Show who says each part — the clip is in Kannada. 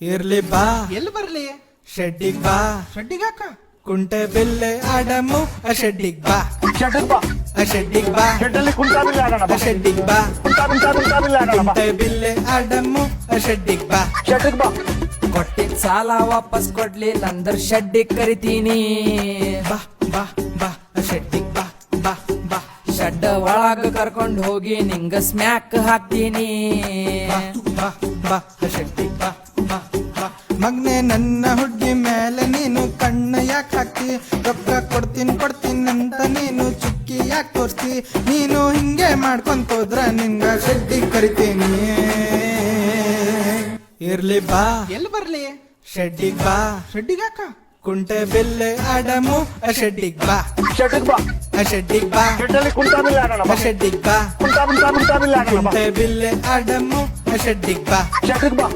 Speaker 1: ಇರ್ಲಿ ಬಾ.
Speaker 2: ಎಲ್ಲಿ ಬರ್ಲಿ?
Speaker 1: ಶೆಡ್ಡಿಗ್ ಬಾ.
Speaker 2: ಶೆಡ್ಡಿಗಾಕ
Speaker 1: ಕುಂಟೆ ಬಿಲ್ಲೆ ಆಡಮು ಆ ಶೆಡ್ಡಿಗ್ ಬಾ. ಆ ಶೆಡ್ಡಿಗ್ ಬಾ. ಆ ಶೆಡ್ಡಿಗ್ ಬಾ.
Speaker 3: ಕುಂಟಾ ಕುಂಟಾ ಕುಂಟಾ ಬಿಲ್ಲೆ
Speaker 1: ಆಡಮು ಆ ಶೆಡ್ಡಿಗ್ ಬಾ.
Speaker 4: ಕೊಟ್ಟಿದ್ ಸಾಲ ವಾಪಸ್ ಕೊಡ್ಲಿ ನಂದರ್ ಶೆಡ್ಡಿಗ್ ಕರಿತೀನಿ.
Speaker 1: ಬಾ ಬಾ ಬಾ ಆ ಶೆಡ್ಡಿಗ್ ಬಾ ಬಾ ಬಾ.
Speaker 4: ಶೆಡ್ ಒಳಗ ಕರ್ಕೊಂಡ್ ಹೋಗಿ ನಿಂಗ ಸ್ಮ್ಯಾಕ್ ಹಾಕ್ತೀನಿ.
Speaker 1: ಬಾ ಬಾ ಬಾ ಆ ಶೆಡ್ಡಿಗ್ ಮಗ್ನೆ ನನ್ನ ಹುಡ್ಗಿ ಮೇಲೆ ನೀನು ಕಣ್ಣ ಯಾಕೆ ಹಾಕಿ? ರೊಕ್ಕ ಕೊಡ್ತೀನಿ ಕೊಡ್ತೀನಿ ಅಂತ ನೀನು ಚುಕ್ಕಿ ಯಾಕೆ ತೋರಿಸಿ? ನೀನು ಹಿಂಗೆ ಮಾಡ್ಕೊಂತ ಹೋದ್ರ ನಿಂಗ ಶೆಡ್ಡಿಗ್ ಕರಿತೀನಿ. ಇರ್ಲಿ ಬಾ.
Speaker 2: ಎಲ್ಲಿ ಬರ್ಲಿ?
Speaker 1: ಶೆಡ್ಡಿಗ್ ಬಾ.
Speaker 2: ಶೆಡ್ಡಿಗಾಕ
Speaker 1: ಕುಂಟೆ ಬಿಲ್ಲೆ ಅಡಮು ಶೆಡ್ಡಿಗ್ ಬಾ.
Speaker 3: ಶೆಡ್ಡಿಗ್ ಬಾ.
Speaker 1: ಶೆಡ್ಡಿಗ್ ಬಾ. ಶೆಡ್ಡಿಗ್ ಬಾ.
Speaker 3: ಕುಂಟಾ ಕುಂಟಾ ಕುಂಟಾ ಬಿಲ್ಲೆ
Speaker 1: ಆ ಶೆಡ್ಡಿಗ್ ಬಾ.
Speaker 3: ಶೆಡ್ಡಿಗ್ ಬಾ.